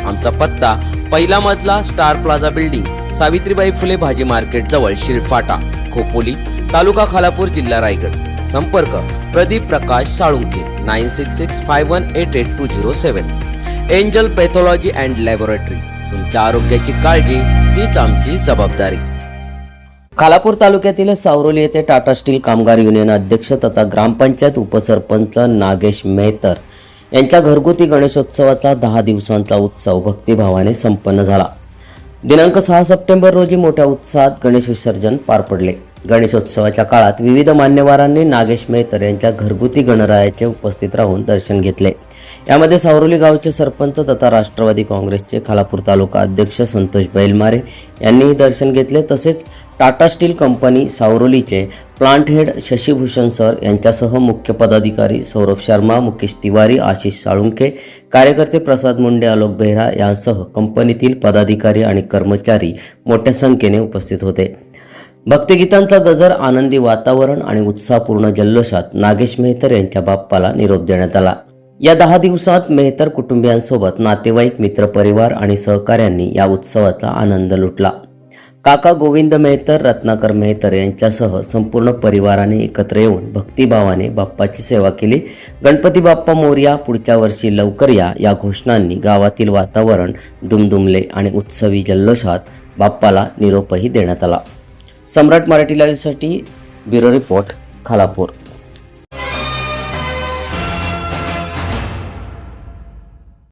आमचा पत्ता पहिला मजला star plaza building Savitribai Phule भाजी मार्केट जवळ शिरफाटा खोपोली तालुका खालापूर जिल्हा रायगड. संपर्क Pradeep Prakash Salunke nine six six five one eight eight two zero seven. Angel pathology and laboratory तुमच्या आरोग्याची काळजी हीच आमची जबाबदारी. खालापूर तालुक्यातील सावरोली येथे टाटा स्टील कामगार युनियन अध्यक्ष तथा ग्रामपंचायत उपसरपंच नागेश मेहतर यांच्या घरगुती गणेशोत्सवाचा दहा दिवसांचा उत्सव भक्तिभावाने संपन्न झाला. दिनांक सहा सप्टेंबर रोजी मोठ्या उत्साहात गणेश विसर्जन पार पडले. गणेशोत्सवाच्या काळात विविध मान्यवरांनी नागेश मेहतर यांच्या घरगुती गणरायाचे उपस्थित राहून दर्शन घेतले. यामध्ये सावरोली गावचे सरपंच तथा राष्ट्रवादी काँग्रेसचे खालापूर तालुका अध्यक्ष संतोष बैलमारे यांनीही दर्शन घेतले. तसेच टाटा स्टील कंपनी सावरोलीचे प्लांट हेड शशीभूषण सर यांच्यासह मुख्य पदाधिकारी सौरभ शर्मा मुकेश तिवारी आशिष साळुंखे कार्यकर्ते प्रसाद मुंडे आलोक बेहरा यांसह कंपनीतील पदाधिकारी आणि कर्मचारी मोठ्या संख्येने उपस्थित होते. भक्तिगीतांचा गजर आनंदी वातावरण आणि उत्साहपूर्ण जल्लोषात नागेश मेहतर यांच्या बाप्पाला निरोप देण्यात आला. या दहा दिवसात मेहतर कुटुंबियांसोबत नातेवाईक मित्रपरिवार आणि सहकाऱ्यांनी या उत्सवाचा आनंद लुटला. काका गोविंद मेहतर रत्नाकर मेहतर यांच्यासह संपूर्ण परिवाराने एकत्र येऊन भक्तिभावाने बाप्पाची सेवा केली. गणपती बाप्पा मोर्या पुढच्या वर्षी लवकर या या घोषणांनी गावातील वातावरण दुमदुमले आणि उत्सवी जल्लोषात बाप्पाला निरोपही देण्यात आला. सम्राट मराठी लाईव्हसाठी ब्युरो रिपोर्ट खालापूर.